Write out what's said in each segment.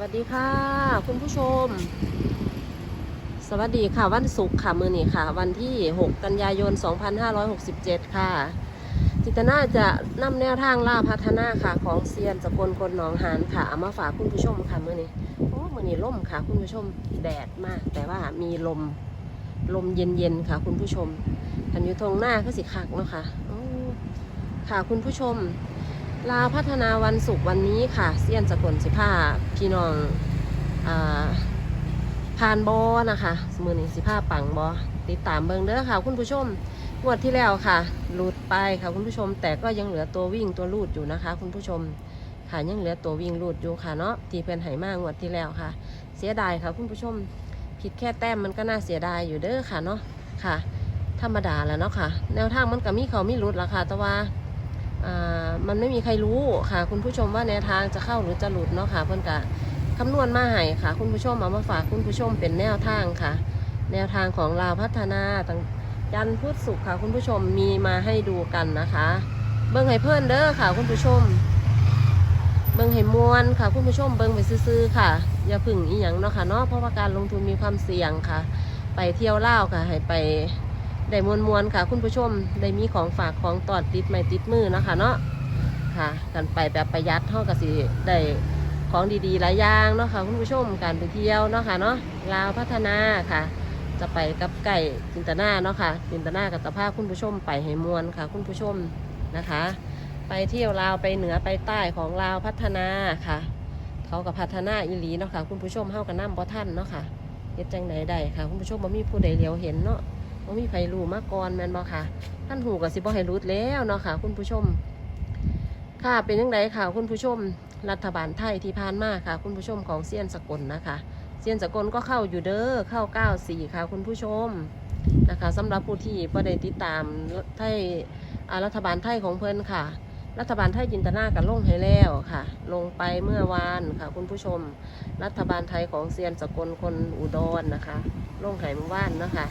วัสดีค่ะ คุณผู้ชม สวัสดีค่ะวันศุกร์ค่ะมือนี้ค่ะ วันที่ 6 กันยายน 2567 ค่ะ จิตนาจะนำแนวทางล่าพัฒนาค่ะ ของเซียนสกลคนหนองหานค่ะเอามาฝากคุณผู้ชมค่ะมือนี้โอ้มือนี้ล่มค่ะ คุณผู้ชมแดดมาก แต่ว่ามีลมลมเย็นๆค่ะ คุณผู้ชมอันอยู่ตรงหน้าก็สิคักเนาะค่ะค่ะคุณผู้ชม ลาวพัฒนาวันศุกร์วันนี้ค่ะเซียนสกลสิผ้าพี่น้องอาผ่านบอนะคะมือนี้สิผ้าปังบอติดตามเบิงเด้อค่ะ คุณผู้ชมงวดที่แล้วค่ะหลุดไปค่ะคุณผู้ชม แต่ก็ยังเหลือตัววิ่งตัวลูดอยู่นะคะ คุณผู้ชมค่ะยังเหลือตัววิ่งลูดอยู่ค่ะเนาะที่เพื่อนไหมากงวดที่แล้วค่ะ เสียดายค่ะ คุณผู้ชมผิดแค่แต้มมันก็น่าเสียดายอยู่เด้อค่ะเนาะค่ะ ธรรมดาแล้วเนาะค่ะ แนวทางมันก็มีเขามีรุดละค่ะ แต่ว่า มันไม่มีใครรู้ค่ะ คุณผู้ชมว่าแนวทางจะเข้าหรือจะหลุดเนาะค่ะเพื่อนกะคำนวณมาให้ค่ะ คุณผู้ชมเอามาฝากคุณผู้ชมเป็นแนวทางค่ะ แนวทางของลาวพัฒนาต่างยันพุทธสุขค่ะ คุณผู้ชมมีมาให้ดูกันนะคะ เบิ้งให้เพื่อนเด้อค่ะ คุณผู้ชม เบิ้งให้มวนค่ะ คุณผู้ชมเบิ้งไปซื้อๆค่ะ อย่าพึ่งอีหยังเนาะค่ะเนาะเพราะว่าการลงทุนมีความเสี่ยงค่ะ ไปเที่ยวเล่าค่ะให้ไป ได้มวลมวลค่ะ คุณผู้ชมได้มีของฝากของตอดติดไม่ติดมือนะคะเนาะค่ะ กันไปแบบประหยัดเท่ากับสิได้ของดีๆหลายอย่างเนาะค่ะคุณผู้ชมการไปเที่ยวเนาะค่ะเนาะลาวพัฒนาค่ะ จะไปกับไก่จินตนาเนาะค่ะจินตนากับตะภาพคุณผู้ชมไปให้มวลค่ะ คุณผู้ชมนะคะ ไปเที่ยวลาวไปเหนือไปใต้ของลาวพัฒนาค่ะ เขากับพัฒนาอีหลีเนาะค่ะคุณผู้ชมเฮากับน้ำบ่ท่านเนาะค่ะเฮ็ดจังใดได้ค่ะ คุณผู้ชมบ่มีผู้ใดเลียวเห็นเนาะ ว่ามีไผรู้มาก่อนแม่นบ่ค่ะท่านหูกับสิบ่ให้รู้แล้วเนาะค่ะ คุณผู้ชม ค่ะเป็นยังไงค่ะ คุณผู้ชม รัฐบาลไทยที่ผ่านมาค่ะ คุณผู้ชมของเซียนสกลนะคะเซียนสกลก็เข้าอยู่เด้อเข้า94ค่ะ คุณผู้ชมนะคะสำหรับผู้ที่บ่ได้ติดตามไทยรัฐบาลไทยของเพิ่นค่ะ รัฐบาลไทยจินตนากันลงให้แล้วค่ะ ลงไปเมื่อวานค่ะ คุณผู้ชม รัฐบาลไทยของเซียนสกลคนอุดรนะคะ ลงไห้เมื่อวานนะคะ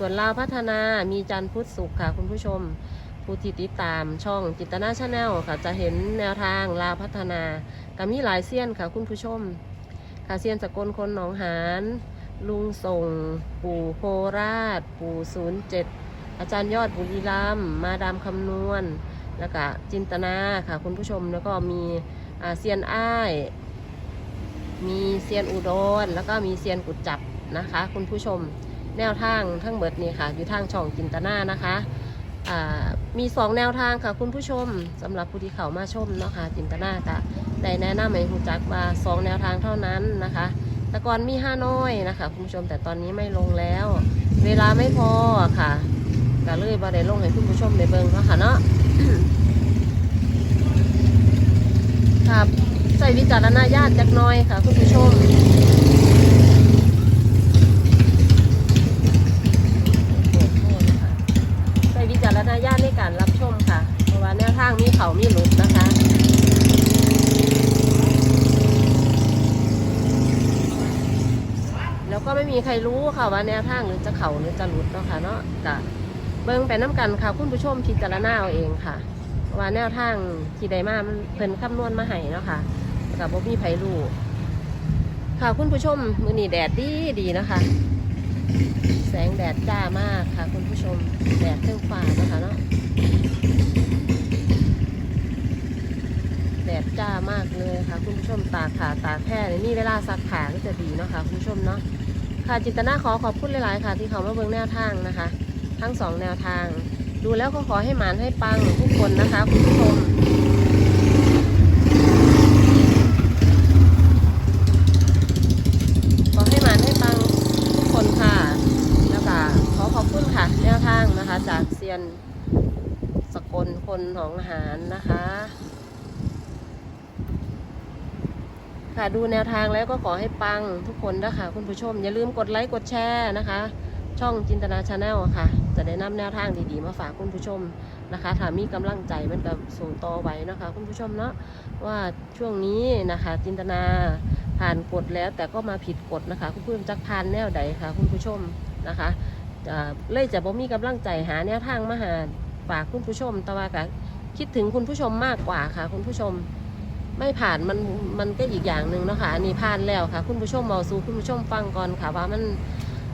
ส่วนลาวพัฒนามีจันทร์พุทธศุกร์ค่ะคุณผู้ชม ผู้ที่ติดตามช่องจิตนาชาแนลค่ะ จะเห็นแนวทางลาวพัฒนาก็มีหลายเซียนค่ะคุณผู้ชม ค่ะเซียนสกลคนหนองหานลุงส่ง ปู่โคราช ปู่ศูนย์เจ็ดอาจารย์ยอดบุรีรัมมาดามคำนวณ แล้วก็จินตนาค่ะคุณผู้ชมแล้วก็มีเซียนอ้าย มีเซียนอุดรแล้วก็มีเซียนกุดจับนะคะ คุณผู้ชม แนวทางทั้งเบิดนี่ค่ะ อยู่ทางช่องจินตนานะคะมีสองแนวทางค่ะคุณผู้ชมสำหรับผู้ที่เข้ามาชมเนาะค่ะจินตนาค่ะได้แนะนำให้รู้จักว่าสองแนวทางเท่านั้นนะคะแต่ก่อนมีห้าน้อยนะคะ คุณผู้ชมแต่ตอนนี้ไม่ลงแล้ว เวลาไม่พอค่ะก็เลยบ่ได้ลงให้คุณผู้ชมได้เบิ่งเนาะค่ะเนาะครับใส่วิจารณญาณจักน้อยค่ะ คุณผู้ชม ใช้วิจารณญาณใน การรับชมค่ะ เพราะว่าแนวทางมีเขามีหลุดนะคะแล้วก็ไม่มีใครรู้ค่ะว่าแนวทางหรือจะเขาหรือจะหลุดเนาะค่ะเนาะกะเบิ่งไปน้ำกันค่ะคุณผู้ชมพิจารณาเอาเองค่ะเพราะว่าแนวทางที่ใดมามันเพิ่นคำนวณมาให้เนาะค่ะกับบ่มีใครรู้ค่ะคุณผู้ชมมือนี้แดดดีดีนะคะ แสงแดดจ้ามากค่ะ คุณผู้ชมแดดเท่งฟ้านะคะเนาะ แดดจ้ามากเลยค่ะ คุณผู้ชมตากขาตากแค่นี่เวลาซักขาก็จะดีเนาะค่ะคุณผู้ชมเนาะค่ะจินตนาขอขอบคุณหลายๆค่ะ ที่เขามาเบิ่งแนวทางนะคะ ทั้งสองแนวทาง ดูแล้วก็ขอให้หมานให้ปังทุกคนนะคะ คุณผู้ชมขอให้หมานให้ปังทุกคนค่ะแล้วก็ขอขอบคุณค่ะ แนวทางนะคะ จากเซียนสกลคนหนองหานนะคะ ค่ะ ดูแนวทางแล้วก็ขอให้ปังทุกคนนะคะคุณผู้ชม อย่าลืมกดไลค์กดแชร์นะคะ ช่องจินตนาชาแนลค่ะ จะได้นำแนวทางดีๆ มาฝากคุณผู้ชมนะคะถ้ามีกำลังใจมันก็ส่งต่อไว้นะคะ คุณผู้ชมเนาะว่าช่วงนี้นะคะ จินตนาผ่านกฎแล้วแต่ก็มาผิดกฎนะคะ คุณผู้ชมจักผ่านแนวใดค่ะคุณผู้ชมนะคะอ่าเลยจะบ่มีกำลังใจหาแนวทางมาหาฝากคุณผู้ชมแต่ว่าก็คิดถึงคุณผู้ชมมากกว่าค่ะ คุณผู้ชม ไม่ผ่านมันมันก็อีกอย่างหนึ่งเนาะค่ะอันนี้ผ่านแล้วค่ะ คุณผู้ชมเมาสู่คุณผู้ชมฟังก่อนค่ะ ว่ามัน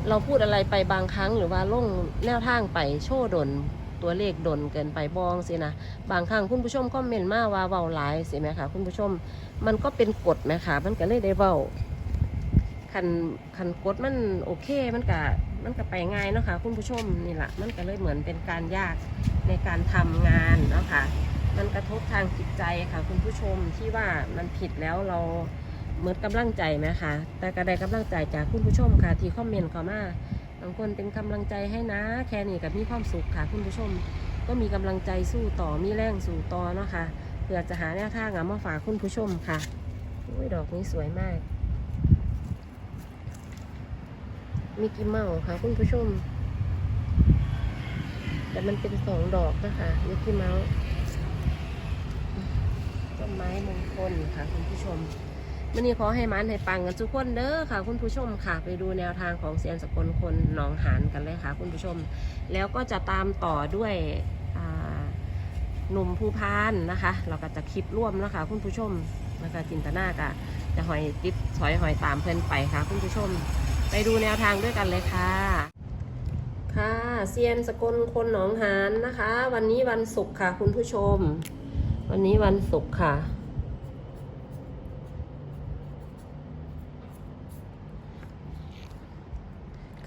เราพูดอะไรไปบางครั้งหรือว่าล่งแนวทางไปโชว์ดนตัวเลขดนเกินไปบองสินะบางครั้งคุณผู้ชมก็เมนมาว่าเว้าหลายสิไหมคะคุณผู้ชมมันก็เป็นกฎไหมคะมันก็เลยได้เว้าคันคันกฎมันโอเคมันก็มันก็ไปง่ายเนาะค่ะคุณผู้ชมนี่แหละมันก็เลยเหมือนเป็นการยากในการทำงานเนาะค่ะ มันกระทบทางจิตใจค่ะ คุณผู้ชมที่ว่ามันผิดแล้วเราเหมือนกำลังใจไหมคะแต่ก็ได้กำลังใจจากคุณผู้ชมค่ะ ที่คอมเมนต์เข้ามาบางคนเป็นกำลังใจให้นะ แค่นี้กับมีความสุขค่ะ คุณผู้ชมก็มีกำลังใจสู้ต่อมีแรงสู่ต่อเนาะค่ะเพื่อจะหาแนวทางมาฝากคุณผู้ชมค่ะอุ้ยดอกนี้สวยมากมีกี่เมาส์ค่ะคุณผู้ชม แต่มันเป็นสองดอกนะคะมิกกี้เมาส์ ต้นไม้มงคลค่ะ คุณผู้ชมวันนี้ขอให้มันให้ปังกันทุกคนเด้อค่ะ คุณผู้ชมค่ะ ไปดูแนวทางของเซียนสกลคนหนองหานกันเลยค่ะ คุณผู้ชม แล้วก็จะตามต่อด้วยหนุ่มภูพานนะคะ เราก็จะคลิปร่วมนะคะ คุณผู้ชมแล้วก็จินตนากะจะหอยติดถอยหอยตามเพื่อนไปค่ะ คุณผู้ชม ไปดูแนวทางด้วยกันเลยค่ะ ค่ะเซียนสกลคนหนองหานนะคะ วันนี้วันศุกร์ค่ะ คุณผู้ชม วันนี้วันศุกร์ค่ะ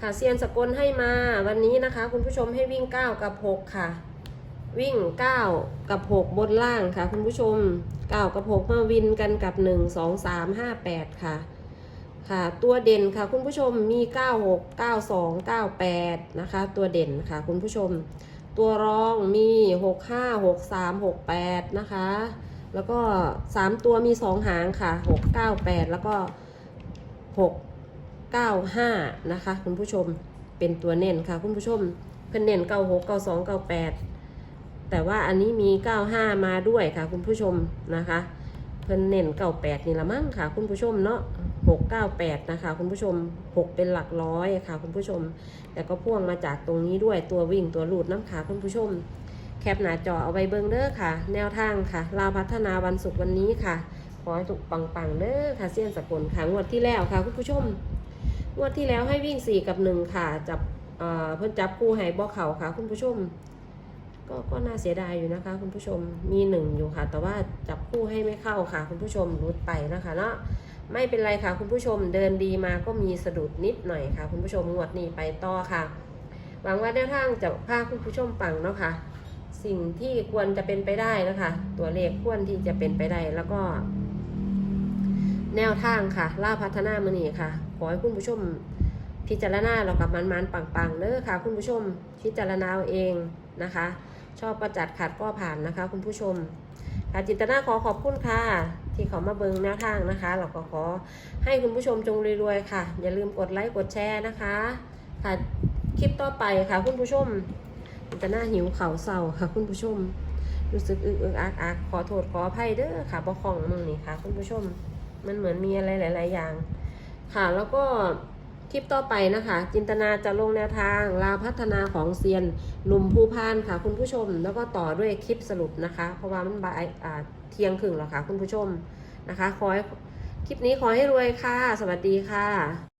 ค่ะเซียนสกลให้มาวันนี้นะคะ คุณผู้ชมให้วิ่ง 9 กับ 6 ค่ะ วิ่ง 9 กับ 6 บนล่างค่ะ คุณผู้ชม 9 กับ 6 มาวินกันกับ 1 2 3 5 8 ค่ะค่ะตัวเด่นค่ะคุณผู้ชมมี 96 92 98 นะคะ ตัวเด่นค่ะคุณผู้ชม ตัวรองมี 65 63 68 นะคะ แล้วก็ 3 ตัวมี 2 หางค่ะ 698 แล้วก็ 695 นะคะ คุณผู้ชมเป็นตัวเน้นค่ะ คุณผู้ชมเพิ่นเน้น 96 92 98 แต่ว่าอันนี้มี 95 มาด้วยค่ะ คุณผู้ชมนะคะ เพิ่นเน้น 98 นี่ละมั้งค่ะ คุณผู้ชมเนาะ 698 นะคะ คุณผู้ชม 6 เป็นหลักร้อยค่ะ คุณผู้ชม แต่ก็พ่วงมาจากตรงนี้ด้วยตัววิ่งตัวหลุดน้ำขาคุณผู้ชม แคปหน้าจอเอาไว้เบิ้งเด้อค่ะ แนวทางค่ะ ลาพัฒนาวันศุกร์วันนี้ค่ะ ขอให้ถูกปังๆเด้อค่ะเซียนสกุลค่ะงวดที่แล้วค่ะ คุณผู้ชมงวดที่แล้วให้วิ่ง 4 กับ 1 ค่ะ จับเเพิ่นจับคู่ให้บ่เข่าค่ะ คุณผู้ชม ก็ก็น่าเสียดายอยู่นะคะ คุณผู้ชมมีหนึ่งอยู่ค่ะ แต่ว่าจับคู่ให้ไม่เข้าค่ะ คุณผู้ชมรุดไปนะคะเนาะ ไม่เป็นไรค่ะคุณผู้ชมเดินดีมาก็มีสะดุดนิดหน่อยค่ะ คุณผู้ชมงวดนี้ไปต่อค่ะ หวังว่าแนวทางจะพาคุณผู้ชมปังเนาะค่ะสิ่งที่ควรจะเป็นไปได้นะคะ ตัวเลขควรที่จะเป็นไปได้แล้วก็ แนวทางค่ะล่าพัฒนามือนีค่ะ ขอให้คุณผู้ชม พิจารณาเรากับมันมันๆปังๆเด้อค่ะ คุณผู้ชมพิจารณาเอาเองนะคะ ชอบประจัดขัดก็ผ่านนะคะ คุณผู้ชมค่ะจินตนาขอขอบคุณค่ะ ที่เขามาเบิงแนวทางนะคะ เราก็ขอให้คุณผู้ชมจงรวยๆค่ะ อย่าลืมกดไลค์กดแชร์นะคะ ค่ะคลิปต่อไปค่ะ คุณผู้ชมจินตนาหิวเข่าเศร้าค่ะ คุณผู้ชม รู้สึกอึกอึกอักอักขอโทษขออภัยเด้อค่ะบอของมึงนี่ค่ะ คุณผู้ชม มันเหมือนมีอะไรหลาย ๆ อย่าง ค่ะแล้วก็คลิปต่อไปนะคะ จินตนาจะลงแนวทางลาวพัฒนาของเซียนหนุ่มภูพานค่ะ คุณผู้ชม แล้วก็ต่อด้วยคลิปสรุปนะคะ เพราะว่ามันบ่ายอ่าเที่ยงครึ่งแล้วค่ะ คุณผู้ชม นะคะ ขอให้คลิปนี้ขอให้รวยค่ะ สวัสดีค่ะ